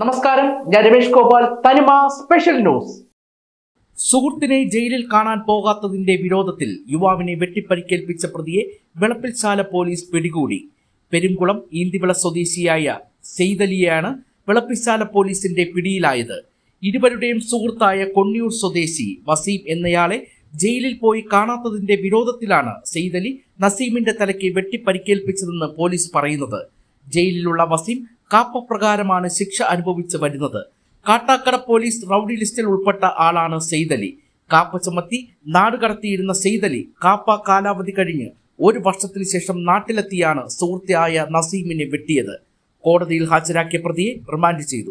നമസ്കാരം. ഞാൻ രമേഷ് ഗോപാൽ. തനിമ സ്പെഷ്യൽ ന്യൂസ് സുഹൃത്തിനെ ജയിലിൽ കാണാൻ പോകാത്തതിന്റെ വിരോധത്തിൽ യുവാവിനെ വെട്ടിപ്പരിക്കേൽപ്പിച്ച പ്രതിയെ വെളപ്പിൽശാല പോലീസ് പിടികൂടി. പെരുംകുളം ഈന്തിവിള സ്വദേശിയായ സെയ്തലിയാണ് വെളപ്പിശാല പോലീസിന്റെ പിടിയിലായത്. ഇരുവരുടെയും സുഹൃത്തായ കൊണ്ണിയൂർ സ്വദേശി വസീം എന്നയാളെ ജയിലിൽ പോയി കാണാത്തതിന്റെ വിരോധത്തിലാണ് സെയ്ദലി നസീമിന്റെ തലയ്ക്ക് വെട്ടിപ്പരിക്കേൽപ്പിച്ചതെന്ന് പോലീസ് പറയുന്നത്. ജയിലിലുള്ള വസീം കാപ്പപ്രകാരമാണ് ശിക്ഷ അനുഭവിച്ച് വരുന്നത്. കാട്ടാക്കട പോലീസ് റൌഡി ലിസ്റ്റിൽ ഉൾപ്പെട്ട ആളാണ് സെയ്ദലി കാപ്പ ചുമത്തി നാടുകടത്തിയിരുന്ന അലി കാപ്പ കാലാവധി കഴിഞ്ഞ് ഒരു വർഷത്തിന് ശേഷം നാട്ടിലെത്തിയാണ് സുഹൃത്തായ നസീമിനെ വെട്ടിയത്. കോടതിയിൽ ഹാജരാക്കിയ പ്രതിയെ റിമാൻഡ് ചെയ്തു.